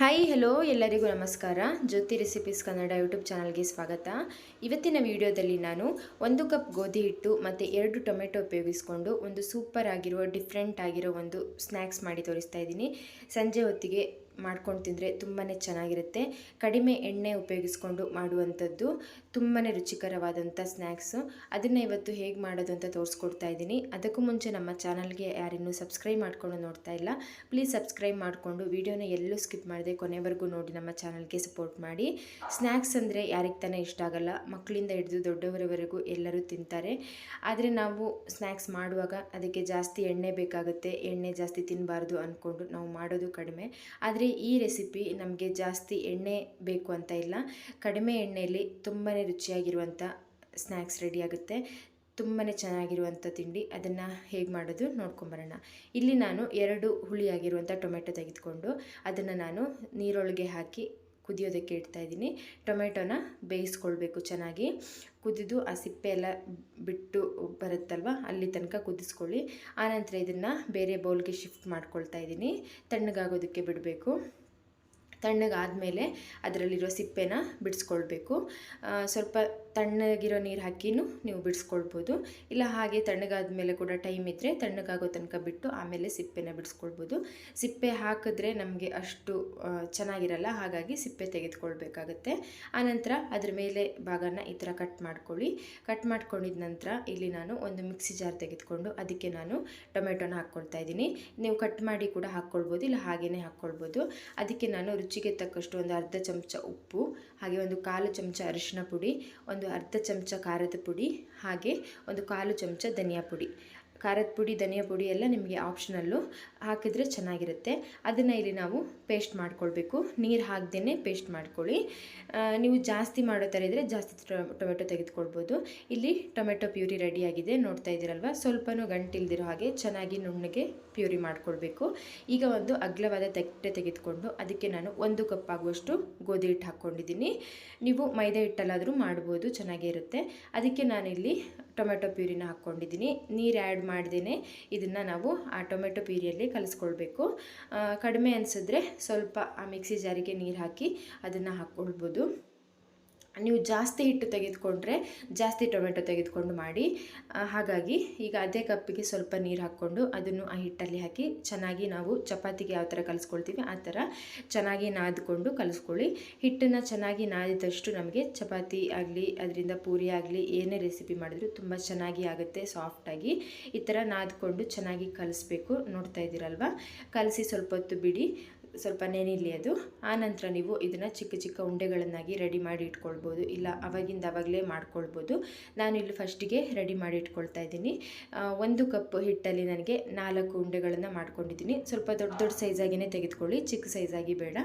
Hi hello ಎಲ್ಲರಿಗೂ ನಮಸ್ಕಾರ. ಜ್ಯೋತಿ recipes Kannada YouTube ಚಾನಲ್ಗೆ ಸ್ವಾಗತ. ಇವತ್ತಿನ ವಿಡಿಯೋದಲ್ಲಿ ನಾನು ಒಂದು ಕಪ್ ಗೋಧಿ ಹಿಟ್ಟು ಮತ್ತು ಎರಡು ಟೊಮೆಟೊ ಉಪಯೋಗಿಸ್ಕೊಂಡು ಒಂದು ಸೂಪರ್ ಆಗಿರುವ ಡಿಫ್ರೆಂಟ್ ಆಗಿರೋ ಒಂದು ಸ್ನ್ಯಾಕ್ಸ್ ಮಾಡಿ ತೋರಿಸ್ತಾ ಇದ್ದೀನಿ. ಸಂಜೆ ಹೊತ್ತಿಗೆ ಮಾಡ್ಕೊಂಡು ತಿಂದರೆ ತುಂಬಾ ಚೆನ್ನಾಗಿರುತ್ತೆ. ಕಡಿಮೆ ಎಣ್ಣೆ ಉಪಯೋಗಿಸ್ಕೊಂಡು ಮಾಡುವಂಥದ್ದು ತುಂಬಾ ರುಚಿಕರವಾದಂಥ ಸ್ನ್ಯಾಕ್ಸು ಅದನ್ನು ಇವತ್ತು ಹೇಗೆ ಮಾಡೋದು ಅಂತ ತೋರಿಸ್ಕೊಡ್ತಾ ಇದ್ದೀನಿ. ಅದಕ್ಕೂ ಮುಂಚೆ ನಮ್ಮ ಚಾನಲ್ಗೆ ಯಾರಿನ್ನೂ ಸಬ್ಸ್ಕ್ರೈಬ್ ಮಾಡ್ಕೊಂಡು ನೋಡ್ತಾ ಇಲ್ಲ. ಪ್ಲೀಸ್ ಸಬ್ಸ್ಕ್ರೈಬ್ ಮಾಡಿಕೊಂಡು ವಿಡಿಯೋನ ಎಲ್ಲೂ ಸ್ಕಿಪ್ ಮಾಡದೆ ಕೊನೆವರೆಗೂ ನೋಡಿ ನಮ್ಮ ಚಾನಲ್ಗೆ ಸಪೋರ್ಟ್ ಮಾಡಿ. ಸ್ನ್ಯಾಕ್ಸ್ ಅಂದರೆ ಯಾರಿಗೆ ತಾನೇ ಇಷ್ಟ ಆಗಲ್ಲ. ಮಕ್ಕಳಿಂದ ಹಿಡಿದು ದೊಡ್ಡವರವರೆಗೂ ಎಲ್ಲರೂ ತಿಂತಾರೆ. ಆದರೆ ನಾವು ಸ್ನ್ಯಾಕ್ಸ್ ಮಾಡುವಾಗ ಅದಕ್ಕೆ ಜಾಸ್ತಿ ಎಣ್ಣೆ ಬೇಕಾಗುತ್ತೆ. ಎಣ್ಣೆ ಜಾಸ್ತಿ ತಿನ್ನಬಾರ್ದು ಅಂದ್ಕೊಂಡು ನಾವು ಮಾಡೋದು ಕಡಿಮೆ. ಆದರೆ ಈ ರೆಸಿಪಿ ನಮಗೆ ಜಾಸ್ತಿ ಎಣ್ಣೆ ಬೇಕು ಅಂತ ಇಲ್ಲ. ಕಡಿಮೆ ಎಣ್ಣೆಯಲ್ಲಿ ತುಂಬಾ ರುಚಿಯಾಗಿರುವಂಥ ಸ್ನ್ಯಾಕ್ಸ್ ರೆಡಿ ಆಗುತ್ತೆ. ತುಂಬಾ ಚೆನ್ನಾಗಿರುವಂಥ ತಿಂಡಿ. ಅದನ್ನು ಹೇಗೆ ಮಾಡೋದು ನೋಡ್ಕೊಂಬರೋಣ ಇಲ್ಲಿ ನಾನು ಎರಡು ಹುಳಿಯಾಗಿರುವಂಥ ಟೊಮೆಟೊ ತೆಗೆದುಕೊಂಡು ಅದನ್ನು ನಾನು ನೀರೊಳಗೆ ಹಾಕಿ ಕುದಿಯೋದಕ್ಕೆ ಇಡ್ತಾ ಇದ್ದೀನಿ. ಟೊಮೆಟೊನ ಬೇಯಿಸ್ಕೊಳ್ಬೇಕು ಚೆನ್ನಾಗಿ. ಕುದಿದು ಆ ಸಿಪ್ಪೆ ಎಲ್ಲ ಬಿಟ್ಟು ಬರುತ್ತಲ್ವ, ಅಲ್ಲಿ ತನಕ ಕುದಿಸ್ಕೊಳ್ಳಿ. ಆನಂತರ ಇದನ್ನು ಬೇರೆ ಬೌಲ್ಗೆ ಶಿಫ್ಟ್ ಮಾಡ್ಕೊಳ್ತಾ ಇದ್ದೀನಿ. ತಣ್ಣಗಾಗೋದಕ್ಕೆ ಬಿಡಬೇಕು. ತಣ್ಣಗಾದಮೇಲೆ ಅದರಲ್ಲಿರೋ ಸಿಪ್ಪೆನ ಬಿಡಿಸ್ಕೊಳ್ಬೇಕು. ಸ್ವಲ್ಪ ತಣ್ಣಗಿರೋ ನೀರು ಹಾಕಿನೂ ನೀವು ಬಿಡಿಸ್ಕೊಳ್ಬೋದು. ಇಲ್ಲ ಹಾಗೆ ತಣ್ಣಗಾದ ಮೇಲೆ ಕೂಡ ಟೈಮ್ ಇದ್ದರೆ ತಣ್ಣಗಾಗೋ ತನಕ ಬಿಟ್ಟು ಆಮೇಲೆ ಸಿಪ್ಪೆನ ಬಿಡಿಸ್ಕೊಳ್ಬೋದು. ಸಿಪ್ಪೆ ಹಾಕಿದ್ರೆ ನಮಗೆ ಅಷ್ಟು ಚೆನ್ನಾಗಿರಲ್ಲ. ಹಾಗಾಗಿ ಸಿಪ್ಪೆ ತೆಗೆದುಕೊಳ್ಬೇಕಾಗತ್ತೆ. ಆನಂತರ ಅದ್ರ ಮೇಲೆ ಭಾಗನ ಈ ಥರ ಕಟ್ ಮಾಡ್ಕೊಳ್ಳಿ. ಕಟ್ ಮಾಡ್ಕೊಂಡಿದ ನಂತರ ಇಲ್ಲಿ ನಾನು ಒಂದು ಮಿಕ್ಸಿ ಜಾರ್ ತೆಗೆದುಕೊಂಡು ಅದಕ್ಕೆ ನಾನು ಟೊಮೆಟೊನ ಹಾಕ್ಕೊಳ್ತಾ ಇದ್ದೀನಿ. ನೀವು ಕಟ್ ಮಾಡಿ ಕೂಡ ಹಾಕ್ಕೊಳ್ಬೋದು, ಇಲ್ಲ ಹಾಗೆಯೇ ಹಾಕ್ಕೊಳ್ಬೋದು. ಅದಕ್ಕೆ ನಾನು ರುಚಿಗೆ ತಕ್ಕಷ್ಟು ಒಂದು ಅರ್ಧ ಚಮಚ ಉಪ್ಪು, ಹಾಗೆ ಒಂದು ಕಾಲು ಚಮಚ ಅರಿಶಿನ ಪುಡಿ, ಒಂದು ಅರ್ಧ ಚಮಚ ಖಾರದ ಪುಡಿ ಹಾಗೆ ಒಂದು ಕಾಲು ಚಮಚ ಧನಿಯಾ ಪುಡಿ. ಖಾರದ ಪುಡಿ, ಧನಿಯಾ ಪುಡಿ ಎಲ್ಲ ನಿಮಗೆ ಆಪ್ಷನಲ್ಲು ಹಾಕಿದರೆ ಚೆನ್ನಾಗಿರುತ್ತೆ. ಅದನ್ನು ಇಲ್ಲಿ ನಾವು ಪೇಸ್ಟ್ ಮಾಡ್ಕೊಳ್ಬೇಕು. ನೀರು ಹಾಕ್ದೇ ಪೇಸ್ಟ್ ಮಾಡ್ಕೊಳ್ಳಿ. ನೀವು ಜಾಸ್ತಿ ಮಾಡೋ ಥರ ಇದ್ದರೆ ಜಾಸ್ತಿ ಟೊಮೆಟೊ ತೆಗೆದುಕೊಳ್ಬೋದು. ಇಲ್ಲಿ ಟೊಮೆಟೊ ಪ್ಯೂರಿ ರೆಡಿಯಾಗಿದೆ ನೋಡ್ತಾ ಇದ್ದೀರಲ್ವ? ಸ್ವಲ್ಪನೂ ಗಂಟಿಲ್ದಿರೋ ಹಾಗೆ ಚೆನ್ನಾಗಿ ನುಣ್ಣಗೆ ಪ್ಯೂರಿ ಮಾಡ್ಕೊಳ್ಬೇಕು. ಈಗ ಒಂದು ಅಗ್ಲವಾದ ತಟ್ಟೆ ತೆಗೆದುಕೊಂಡು ಅದಕ್ಕೆ ನಾನು ಒಂದು ಕಪ್ ಆಗುವಷ್ಟು ಗೋಧಿ ಹಿಟ್ಟು ಹಾಕ್ಕೊಂಡಿದ್ದೀನಿ. ನೀವು ಮೈದಾ ಹಿಟ್ಟಲ್ಲಾದರೂ ಮಾಡ್ಬೋದು. ಚೆನ್ನಾಗೇ ಇರುತ್ತೆ. ಅದಕ್ಕೆ ನಾನಿಲ್ಲಿ ಟೊಮೆಟೊ ಪ್ಯೂರಿನ ಹಾಕ್ಕೊಂಡಿದ್ದೀನಿ. ನೀರು ಆ್ಯಡ್ ಮಾಡ್ದೇ ಇದನ್ನು ನಾವು ಆ ಟೊಮೆಟೊ ಪೀರಿಯಲ್ಲಿ ಕಲಿಸ್ಕೊಳ್ಬೇಕು. ಕಡಿಮೆ ಅನಿಸಿದ್ರೆ ಸ್ವಲ್ಪ ಆ ಮಿಕ್ಸಿ ಜಾರಿಗೆ ನೀರು ಹಾಕಿ ಅದನ್ನು ಹಾಕ್ಕೊಳ್ಬೋದು ನೀವು ಜಾಸ್ತಿ ಹಿಟ್ಟು ತೆಗೆದುಕೊಂಡ್ರೆ ಜಾಸ್ತಿ ಟೊಮೆಟೊ ತೆಗೆದುಕೊಂಡು ಮಾಡಿ. ಹಾಗಾಗಿ ಈಗ ಅದೇ ಕಪ್ಪಿಗೆ ಸ್ವಲ್ಪ ನೀರು ಹಾಕ್ಕೊಂಡು ಅದನ್ನು ಆ ಹಿಟ್ಟಲ್ಲಿ ಹಾಕಿ ಚೆನ್ನಾಗಿ ನಾವು ಚಪಾತಿಗೆ ಯಾವ ಥರ ಕಲಿಸ್ಕೊಳ್ತೀವಿ ಆ ಥರ ಚೆನ್ನಾಗಿ ನಾದ್ಕೊಂಡು ಕಲಿಸ್ಕೊಳ್ಳಿ. ಹಿಟ್ಟನ್ನು ಚೆನ್ನಾಗಿ ನಾದಿದಷ್ಟು ನಮಗೆ ಚಪಾತಿ ಆಗಲಿ, ಅದರಿಂದ ಪೂರಿ ಆಗಲಿ, ಏನೇ ರೆಸಿಪಿ ಮಾಡಿದ್ರು ತುಂಬ ಚೆನ್ನಾಗಿ ಆಗುತ್ತೆ, ಸಾಫ್ಟಾಗಿ. ಈ ಥರ ನಾದ್ಕೊಂಡು ಚೆನ್ನಾಗಿ ಕಲಿಸ್ಬೇಕು. ನೋಡ್ತಾ ಇದ್ದೀರಲ್ವ? ಕಲಸಿ ಸ್ವಲ್ಪ ಹೊತ್ತು ಬಿಡಿ. ಸ್ವಲ್ಪ ನೆನಿಲಿ ಅದು. ಆನಂತರ ನೀವು ಇದನ್ನು ಚಿಕ್ಕ ಚಿಕ್ಕ ಉಂಡೆಗಳನ್ನಾಗಿ ರೆಡಿ ಮಾಡಿ ಇಟ್ಕೊಳ್ಬೋದು. ಇಲ್ಲ, ಅವಾಗಿಂದ ಅವಾಗಲೇ ಮಾಡ್ಕೊಳ್ಬೋದು. ನಾನು ಇಲ್ಲಿ ಫಸ್ಟಿಗೆ ರೆಡಿ ಮಾಡಿ ಇಟ್ಕೊಳ್ತಾ ಇದ್ದೀನಿ. ಒಂದು ಕಪ್ ಹಿಟ್ಟಲ್ಲಿ ನನಗೆ ನಾಲ್ಕು ಉಂಡೆಗಳನ್ನು ಮಾಡ್ಕೊಂಡಿದ್ದೀನಿ. ಸ್ವಲ್ಪ ದೊಡ್ಡ ದೊಡ್ಡ ಸೈಜಾಗಿಯೇ ತೆಗೆದುಕೊಳ್ಳಿ, ಚಿಕ್ಕ ಸೈಜಾಗಿ ಬೇಡ.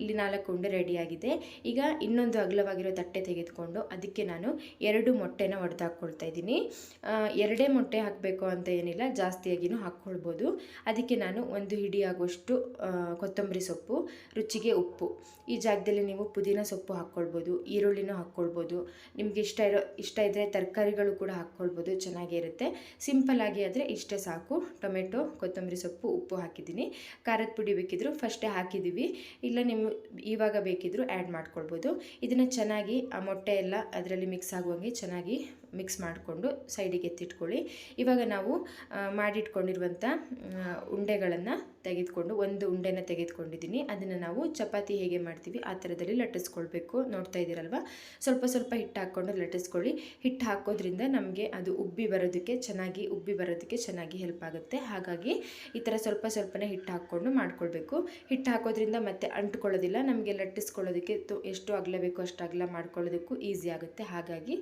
ಇಲ್ಲಿ ನಾಲ್ಕು ಉಂಡೆ ರೆಡಿಯಾಗಿದೆ ಈಗ ಇನ್ನೊಂದು ಅಗಲವಾಗಿರೋ ತಟ್ಟೆ ತೆಗೆದುಕೊಂಡು ಅದಕ್ಕೆ ನಾನು ಎರಡು ಮೊಟ್ಟೆನ ಒಡೆದು ಹಾಕ್ಕೊಳ್ತಾ ಇದ್ದೀನಿ ಎರಡೇ ಮೊಟ್ಟೆ ಹಾಕಬೇಕು ಅಂತ ಏನಿಲ್ಲ, ಜಾಸ್ತಿಯಾಗಿನೂ ಹಾಕ್ಕೊಳ್ಬೋದು. ಅದಕ್ಕೆ ನಾನು ಒಂದು ಹಿಡಿ ಆಗುವಷ್ಟು ಕೊತ್ತಂಬರಿ ಕೊತ್ತಂಬರಿ ಸೊಪ್ಪು, ರುಚಿಗೆ ಉಪ್ಪು. ಈ ಜಾಗದಲ್ಲಿ ನೀವು ಪುದೀನ ಸೊಪ್ಪು ಹಾಕ್ಕೊಳ್ಬೋದು, ಈರುಳ್ಳಿನೂ ಹಾಕ್ಕೊಳ್ಬೋದು. ನಿಮಗೆ ಇಷ್ಟ ಇರೋ, ಇಷ್ಟ ಇದ್ದರೆ ತರಕಾರಿಗಳು ಕೂಡ ಹಾಕ್ಕೊಳ್ಬೋದು ಚೆನ್ನಾಗಿರುತ್ತೆ ಸಿಂಪಲ್ಲಾಗಿ ಆದರೆ ಇಷ್ಟೇ ಸಾಕು. ಟೊಮೆಟೊ, ಕೊತ್ತಂಬರಿ ಸೊಪ್ಪು, ಉಪ್ಪು ಹಾಕಿದ್ದೀನಿ. ಖಾರದ ಪುಡಿ ಬೇಕಿದ್ರು ಫಸ್ಟೇ ಹಾಕಿದ್ದೀವಿ. ಇಲ್ಲ ನಿಮ್ಮ ಇವಾಗ ಬೇಕಿದ್ದರೂ ಆ್ಯಡ್ ಮಾಡ್ಕೊಳ್ಬೋದು. ಇದನ್ನು ಚೆನ್ನಾಗಿ, ಆ ಮೊಟ್ಟೆ ಎಲ್ಲ ಅದರಲ್ಲಿ ಮಿಕ್ಸ್ ಆಗುವಂಗೆ ಚೆನ್ನಾಗಿ ಮಿಕ್ಸ್ ಮಾಡಿಕೊಂಡು ಸೈಡಿಗೆ ಎತ್ತಿಟ್ಕೊಳ್ಳಿ. ಇವಾಗ ನಾವು ಮಾಡಿಟ್ಕೊಂಡಿರುವಂಥ ಉಂಡೆಗಳನ್ನು ತೆಗೆದುಕೊಂಡು, ಒಂದು ಉಂಡೆನ ತೆಗೆದುಕೊಂಡಿದ್ದೀನಿ. ಅದನ್ನು ನಾವು ಚಪಾತಿ ಹೇಗೆ ಮಾಡ್ತೀವಿ, ಆ ಥರದಲ್ಲಿ ಲಟ್ಟಿಸ್ಕೊಳ್ಬೇಕು. ನೋಡ್ತಾ ಇದ್ದೀರಲ್ವ? ಸ್ವಲ್ಪ ಸ್ವಲ್ಪ ಹಿಟ್ಟು ಹಾಕ್ಕೊಂಡು ಲಟ್ಟಿಸ್ಕೊಳ್ಳಿ. ಹಿಟ್ಟು ಹಾಕೋದ್ರಿಂದ ನಮಗೆ ಅದು ಉಬ್ಬಿ ಬರೋದಕ್ಕೆ ಚೆನ್ನಾಗಿ, ಉಬ್ಬಿ ಬರೋದಕ್ಕೆ ಚೆನ್ನಾಗಿ ಹೆಲ್ಪ್ ಆಗುತ್ತೆ. ಹಾಗಾಗಿ ಈ ಥರ ಸ್ವಲ್ಪ ಸ್ವಲ್ಪನೇ ಹಿಟ್ಟು ಹಾಕ್ಕೊಂಡು ಮಾಡ್ಕೊಳ್ಬೇಕು. ಹಿಟ್ಟು ಹಾಕೋದ್ರಿಂದ ಮತ್ತೆ ಅಂಟ್ಕೊಳ್ಳೋದಿಲ್ಲ. ನಮಗೆ ಲಟ್ಟಿಸ್ಕೊಳ್ಳೋದಕ್ಕೆ ಎಷ್ಟು ಅಗಲ ಬೇಕು ಅಷ್ಟು ಅಗಲ ಮಾಡ್ಕೊಳ್ಳೋದಕ್ಕೂ ಈಸಿ ಆಗುತ್ತೆ. ಹಾಗಾಗಿ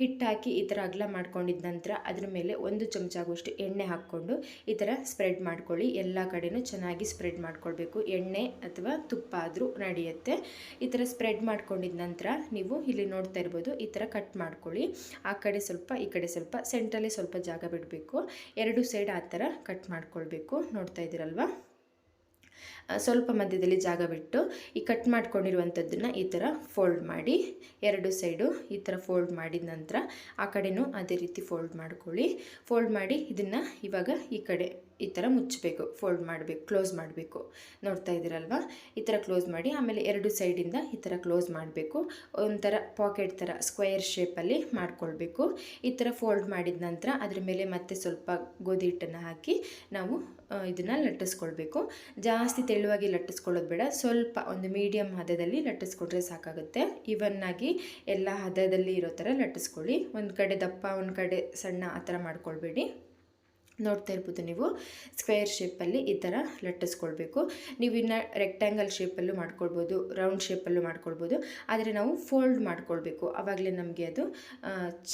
ಹಿಟ್ಟು ಹಾಕಿ ಈ ಥರ ಅಗಲ ಮಾಡ್ಕೊಂಡಿದ್ದ ನಂತರ ಅದ್ರ ಮೇಲೆ ಒಂದು ಚಮಚ ಆಗುವಷ್ಟು ಎಣ್ಣೆ ಹಾಕ್ಕೊಂಡು ಈ ಥರ ಸ್ಪ್ರೆಡ್ ಮಾಡ್ಕೊಳ್ಳಿ. ಎಲ್ಲ ಕಡೆನೂ ಚೆನ್ನಾಗಿ ಸ್ಪ್ರೆಡ್ ಮಾಡ್ಕೊಳ್ಬೇಕು. ಎಣ್ಣೆ ಅಥವಾ ತುಪ್ಪ ಆದರೂ ನಡೆಯುತ್ತೆ. ಈ ಥರ ಸ್ಪ್ರೆಡ್ ಮಾಡ್ಕೊಂಡಿದ ನಂತರ ನೀವು ಇಲ್ಲಿ ನೋಡ್ತಾ ಇರ್ಬೋದು, ಈ ಥರ ಕಟ್ ಮಾಡ್ಕೊಳ್ಳಿ. ಆ ಕಡೆ ಸ್ವಲ್ಪ, ಈ ಕಡೆ ಸ್ವಲ್ಪ, ಸೆಂಟ್ರಲ್ಲಿ ಸ್ವಲ್ಪ ಜಾಗ ಬಿಡಬೇಕು. ಎರಡು ಸೈಡ್ ಆ ಥರ ಕಟ್ ಮಾಡ್ಕೊಳ್ಬೇಕು. ನೋಡ್ತಾ ಇದ್ದೀರಲ್ವಾ? ಸ್ವಲ್ಪ ಮಧ್ಯದಲ್ಲಿ ಜಾಗ ಬಿಟ್ಟು ಈ ಕಟ್ ಮಾಡ್ಕೊಂಡಿರುವಂಥದ್ದನ್ನು ಈ ಥರ ಫೋಲ್ಡ್ ಮಾಡಿ, ಎರಡು ಸೈಡು ಈ ಥರ ಫೋಲ್ಡ್ ಮಾಡಿದ ನಂತರ ಆ ಕಡೆನೂ ಅದೇ ರೀತಿ ಫೋಲ್ಡ್ ಮಾಡ್ಕೊಳ್ಳಿ. ಫೋಲ್ಡ್ ಮಾಡಿ ಇದನ್ನು ಇವಾಗ ಈ ಕಡೆ ಈ ಥರ ಮುಚ್ಚಬೇಕು. ಫೋಲ್ಡ್ ಮಾಡಬೇಕು ಕ್ಲೋಸ್ ಮಾಡಬೇಕು. ನೋಡ್ತಾ ಇದ್ದೀರಲ್ವಾ? ಈ ಥರ ಕ್ಲೋಸ್ ಮಾಡಿ ಆಮೇಲೆ ಎರಡು ಸೈಡಿಂದ ಈ ಥರ ಕ್ಲೋಸ್ ಮಾಡಬೇಕು. ಒಂಥರ ಪಾಕೆಟ್ ಥರ ಸ್ಕ್ವೇರ್ ಶೇಪಲ್ಲಿ ಮಾಡ್ಕೊಳ್ಬೇಕು. ಈ ಥರ ಫೋಲ್ಡ್ ಮಾಡಿದ ನಂತರ ಅದ್ರ ಮೇಲೆ ಮತ್ತೆ ಸ್ವಲ್ಪ ಗೋಧಿ ಹಿಟ್ಟನ್ನು ಹಾಕಿ ನಾವು ಇದನ್ನು ಲಟ್ಟಿಸ್ಕೊಳ್ಬೇಕು. ಜಾಸ್ತಿ ತೆಳುವಾಗಿ ಲಟ್ಟಿಸ್ಕೊಳ್ಳೋದು ಬೇಡ. ಸ್ವಲ್ಪ ಒಂದು ಮೀಡಿಯಮ್ ಹದದಲ್ಲಿ ಲಟ್ಟಿಸ್ಕೊಟ್ರೆ ಸಾಕಾಗುತ್ತೆ. ಇವನ್ನಾಗಿ ಎಲ್ಲ ಹದದಲ್ಲಿ ಇರೋ ಥರ ಲಟ್ಟಿಸ್ಕೊಳ್ಳಿ. ಒಂದು ಕಡೆ ದಪ್ಪ, ಒಂದು ಕಡೆ ಸಣ್ಣ ಆ ಥರ ಮಾಡ್ಕೊಳ್ಬೇಡಿ. ನೋಡ್ತಾ ಇರ್ಬೋದು ನೀವು. ಸ್ಕ್ವೇರ್ ಶೇಪಲ್ಲಿ ಈ ಥರ ಲಟ್ಟಿಸ್ಕೊಳ್ಬೇಕು. ನೀವು ಇನ್ನು ರೆಕ್ಟ್ಯಾಂಗಲ್ ಶೇಪಲ್ಲೂ ಮಾಡ್ಕೊಳ್ಬೋದು ರೌಂಡ್ ಶೇಪಲ್ಲೂ ಮಾಡ್ಕೊಳ್ಬೋದು. ಆದರೆ ನಾವು ಫೋಲ್ಡ್ ಮಾಡ್ಕೊಳ್ಬೇಕು. ಆವಾಗಲೇ ನಮಗೆ ಅದು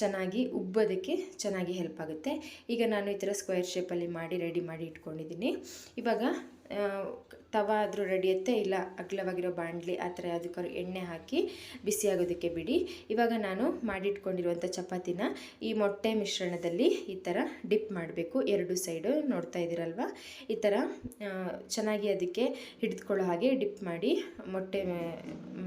ಚೆನ್ನಾಗಿ ಉಬ್ಬೋದಕ್ಕೆ ಚೆನ್ನಾಗಿ ಹೆಲ್ಪ್ ಆಗುತ್ತೆ. ಈಗ ನಾನು ಈ ಥರ ಸ್ಕ್ವೇರ್ ಶೇಪಲ್ಲಿ ಮಾಡಿ ರೆಡಿ ಮಾಡಿ ಇಟ್ಕೊಂಡಿದ್ದೀನಿ. ಇವಾಗ ತವ ಆದರೂ ನಡೆಯುತ್ತೆ ಇಲ್ಲ ಅಗಲವಾಗಿರೋ ಬಾಣಲಿ ಆ ಥರ ಯಾವುದಕ್ಕಾದ್ರೂ ಎಣ್ಣೆ ಹಾಕಿ ಬಿಸಿ ಆಗೋದಕ್ಕೆ ಬಿಡಿ. ಇವಾಗ ನಾನು ಮಾಡಿಟ್ಕೊಂಡಿರುವಂಥ ಚಪಾತಿನ ಈ ಮೊಟ್ಟೆ ಮಿಶ್ರಣದಲ್ಲಿ ಈ ಥರ ಡಿಪ್ ಮಾಡಬೇಕು. ಎರಡು ಸೈಡು ನೋಡ್ತಾ ಇದ್ದೀರಲ್ವ? ಈ ಥರ ಚೆನ್ನಾಗಿ ಅದಕ್ಕೆ ಹಿಡಿದುಕೊಳ್ಳೋ ಹಾಗೆ ಡಿಪ್ ಮಾಡಿ ಮೊಟ್ಟೆ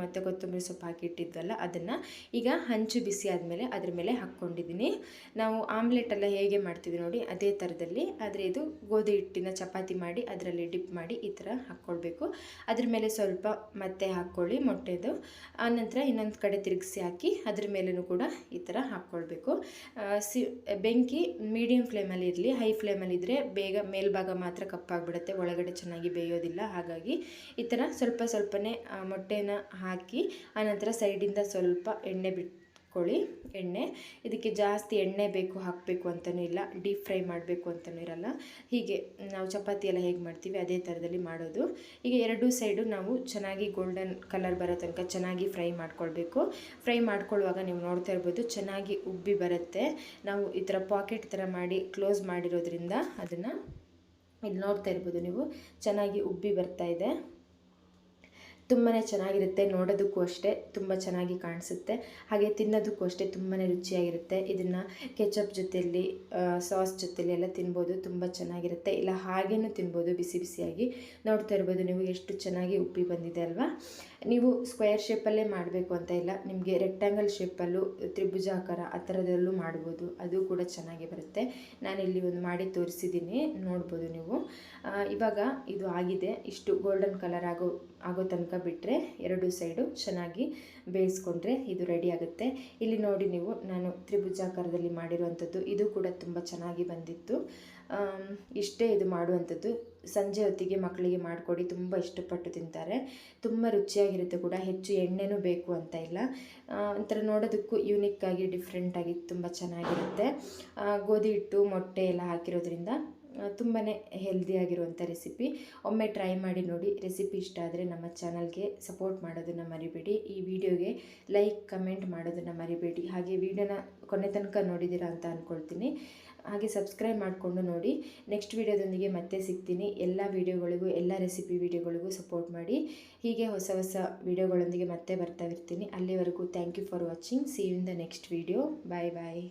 ಮತ್ತು ಕೊತ್ತಂಬರಿ ಸೊಪ್ಪು ಹಾಕಿ ಇಟ್ಟಿದ್ವಲ್ಲ, ಅದನ್ನು ಈಗ ಹಂಚು ಬಿಸಿ ಆದಮೇಲೆ ಅದ್ರ ಮೇಲೆ ಹಾಕ್ಕೊಂಡಿದ್ದೀನಿ. ನಾವು ಆಮ್ಲೆಟ್ ಎಲ್ಲ ಹೇಗೆ ಮಾಡ್ತೀವಿ ನೋಡಿ, ಅದೇ ಥರದಲ್ಲಿ. ಆದರೆ ಇದು ಗೋಧಿ ಹಿಟ್ಟಿನ ಚಪಾತಿ ಮಾಡಿ ಅದರಲ್ಲಿ ಡಿಪ್ ಮಾಡಿ ಈ ಥರ ಹಾಕ್ಕೊಳ್ಬೇಕು. ಅದ್ರ ಮೇಲೆ ಸ್ವಲ್ಪ ಮತ್ತೆ ಹಾಕ್ಕೊಳ್ಳಿ ಮೊಟ್ಟೆದು. ಆನಂತರ ಇನ್ನೊಂದು ಕಡೆ ತಿರುಗಿಸಿ ಹಾಕಿ ಅದ್ರ ಮೇಲೂ ಕೂಡ ಈ ಥರ ಹಾಕ್ಕೊಳ್ಬೇಕು. ಸಿ, ಬೆಂಕಿ ಮೀಡಿಯಮ್ ಫ್ಲೇಮಲ್ಲಿ ಇರಲಿ ಹೈ ಫ್ಲೇಮಲ್ಲಿ ಇದ್ದರೆ ಬೇಗ ಮೇಲ್ಭಾಗ ಮಾತ್ರ ಕಪ್ಪಾಗ್ಬಿಡುತ್ತೆ, ಒಳಗಡೆ ಚೆನ್ನಾಗಿ ಬೇಯೋದಿಲ್ಲ. ಹಾಗಾಗಿ ಈ ಥರ ಸ್ವಲ್ಪ ಸ್ವಲ್ಪನೇ ಮೊಟ್ಟೆನ ಹಾಕಿ ಆನಂತರ ಸೈಡಿಂದ ಸ್ವಲ್ಪ ಎಣ್ಣೆ ಬಿಟ್ಕೊಳ್ಳಿ ಎಣ್ಣೆ. ಇದಕ್ಕೆ ಜಾಸ್ತಿ ಎಣ್ಣೆ ಬೇಕು, ಹಾಕಬೇಕು ಅಂತಲೂ ಇಲ್ಲ. ಡೀಪ್ ಫ್ರೈ ಮಾಡಬೇಕು ಅಂತಲೂ ಇರಲ್ಲ. ಹೀಗೆ ನಾವು ಚಪಾತಿ ಎಲ್ಲ ಹೇಗೆ ಮಾಡ್ತೀವಿ ಅದೇ ಥರದಲ್ಲಿ ಮಾಡೋದು. ಈಗ ಎರಡೂ ಸೈಡು ನಾವು ಚೆನ್ನಾಗಿ ಗೋಲ್ಡನ್ ಕಲರ್ ಬರೋ ತನಕ ಚೆನ್ನಾಗಿ ಫ್ರೈ ಮಾಡ್ಕೊಳ್ಬೇಕು. ಫ್ರೈ ಮಾಡ್ಕೊಳ್ಳುವಾಗ ನೀವು ನೋಡ್ತಾ ಇರ್ಬೋದು ಚೆನ್ನಾಗಿ ಉಬ್ಬಿ ಬರುತ್ತೆ. ನಾವು ಈ ಥರ ಪಾಕೆಟ್ ಥರ ಮಾಡಿ ಕ್ಲೋಸ್ ಮಾಡಿರೋದ್ರಿಂದ ಅದನ್ನು ಇಲ್ಲಿ ನೋಡ್ತಾ ಇರ್ಬೋದು ನೀವು. ಚೆನ್ನಾಗಿ ಉಬ್ಬಿ ಬರ್ತಾ ಇದೆ. ತುಂಬಾ ಚೆನ್ನಾಗಿರುತ್ತೆ, ನೋಡೋದಕ್ಕೂ ಅಷ್ಟೇ ತುಂಬ ಚೆನ್ನಾಗಿ ಕಾಣಿಸುತ್ತೆ. ಹಾಗೆ ತಿನ್ನೋದಕ್ಕೂ ಅಷ್ಟೇ ತುಂಬಾ ರುಚಿಯಾಗಿರುತ್ತೆ. ಇದನ್ನು ಕೆಚಪ್ ಜೊತೆಯಲ್ಲಿ ಸಾಸ್ ಜೊತೆಯಲ್ಲಿ ಎಲ್ಲ ತಿನ್ಬೋದು, ತುಂಬ ಚೆನ್ನಾಗಿರುತ್ತೆ. ಇಲ್ಲ, ಹಾಗೇನೂ ತಿನ್ಬೋದು, ಬಿಸಿ ಬಿಸಿಯಾಗಿ ನೋಡ್ತಾ ಇರ್ಬೋದು ನೀವು ಎಷ್ಟು ಚೆನ್ನಾಗಿ ಉಪ್ಪಿ ಬಂದಿದೆ ಅಲ್ವಾ? ನೀವು ಸ್ಕ್ವೇರ್ ಶೇಪಲ್ಲೇ ಮಾಡಬೇಕು ಅಂತ ಇಲ್ಲ, ನಿಮಗೆ ರೆಕ್ಟ್ಯಾಂಗಲ್ ಶೇಪಲ್ಲೂ ತ್ರಿಭುಜಾಕಾರ ಆ ಥರದಲ್ಲೂ ಮಾಡ್ಬೋದು. ಅದು ಕೂಡ ಚೆನ್ನಾಗಿ ಬರುತ್ತೆ. ನಾನಿಲ್ಲಿ ಒಂದು ಮಾಡಿ ತೋರಿಸಿದ್ದೀನಿ ನೋಡ್ಬೋದು ನೀವು. ಇವಾಗ ಇದು ಆಗಿದೆ. ಇಷ್ಟು ಗೋಲ್ಡನ್ ಕಲರ್ ಆಗೋ ಆಗೋ ತನಕ ಬಿಟ್ಟರೆ ಎರಡು ಸೈಡು ಚೆನ್ನಾಗಿ ಬೇಯಿಸ್ಕೊಂಡ್ರೆ ಇದು ರೆಡಿ ಆಗುತ್ತೆ. ಇಲ್ಲಿ ನೋಡಿ ನೀವು, ನಾನು ತ್ರಿಭುಜಾಕಾರದಲ್ಲಿ ಮಾಡಿರುವಂಥದ್ದು, ಇದು ಕೂಡ ತುಂಬ ಚೆನ್ನಾಗಿ ಬಂದಿತ್ತು. ಇಷ್ಟೇ ಇದು ಮಾಡುವಂಥದ್ದು. ಸಂಜೆ ಹೊತ್ತಿಗೆ ಮಕ್ಕಳಿಗೆ ಮಾಡಿಕೊಡಿ, ತುಂಬ ಇಷ್ಟಪಟ್ಟು ತಿಂತಾರೆ. ತುಂಬ ರುಚಿಯಾಗಿರುತ್ತೆ ಕೂಡ. ಹೆಚ್ಚು ಎಣ್ಣೆನೂ ಬೇಕು ಅಂತ ಇಲ್ಲ. ಒಂಥರ ನೋಡೋದಕ್ಕೂ ಯೂನಿಕ್ಕಾಗಿ ಡಿಫ್ರೆಂಟಾಗಿ ತುಂಬ ಚೆನ್ನಾಗಿರುತ್ತೆ. ಗೋಧಿ ಹಿಟ್ಟು, ಮೊಟ್ಟೆ ಎಲ್ಲ ಹಾಕಿರೋದ್ರಿಂದ ತುಂಬಾ ಹೆಲ್ದಿಯಾಗಿರುವಂಥ ರೆಸಿಪಿ ಒಮ್ಮೆ ಟ್ರೈ ಮಾಡಿ ನೋಡಿ. ರೆಸಿಪಿ ಇಷ್ಟ ಆದರೆ ನಮ್ಮ ಚಾನಲ್ಗೆ ಸಪೋರ್ಟ್ ಮಾಡೋದನ್ನು ಮರಿಬೇಡಿ. ಈ ವಿಡಿಯೋಗೆ ಲೈಕ್ ಕಮೆಂಟ್ ಮಾಡೋದನ್ನು ಮರಿಬೇಡಿ. ಹಾಗೆ ವಿಡಿಯೋನ ಕೊನೆ ತನಕ ನೋಡಿದ್ದೀರಾ ಅಂತ ಅಂದ್ಕೊಳ್ತೀನಿ ಹಾಗೆ ಸಬ್ಸ್ಕ್ರೈಬ್ ಮಾಡಿಕೊಂಡು ನೋಡಿ. ನೆಕ್ಸ್ಟ್ ವೀಡಿಯೋದೊಂದಿಗೆ ಮತ್ತೆ ಸಿಗ್ತೀನಿ. ಎಲ್ಲ ವೀಡಿಯೋಗಳಿಗೂ ಎಲ್ಲ ರೆಸಿಪಿ ವಿಡಿಯೋಗಳಿಗೂ ಸಪೋರ್ಟ್ ಮಾಡಿ. ಹೀಗೆ ಹೊಸ ಹೊಸ ವೀಡಿಯೋಗಳೊಂದಿಗೆ ಮತ್ತೆ ಬರ್ತಾ ಇರ್ತೀನಿ. ಅಲ್ಲಿವರೆಗೂ thank you for watching see in the next video bye bye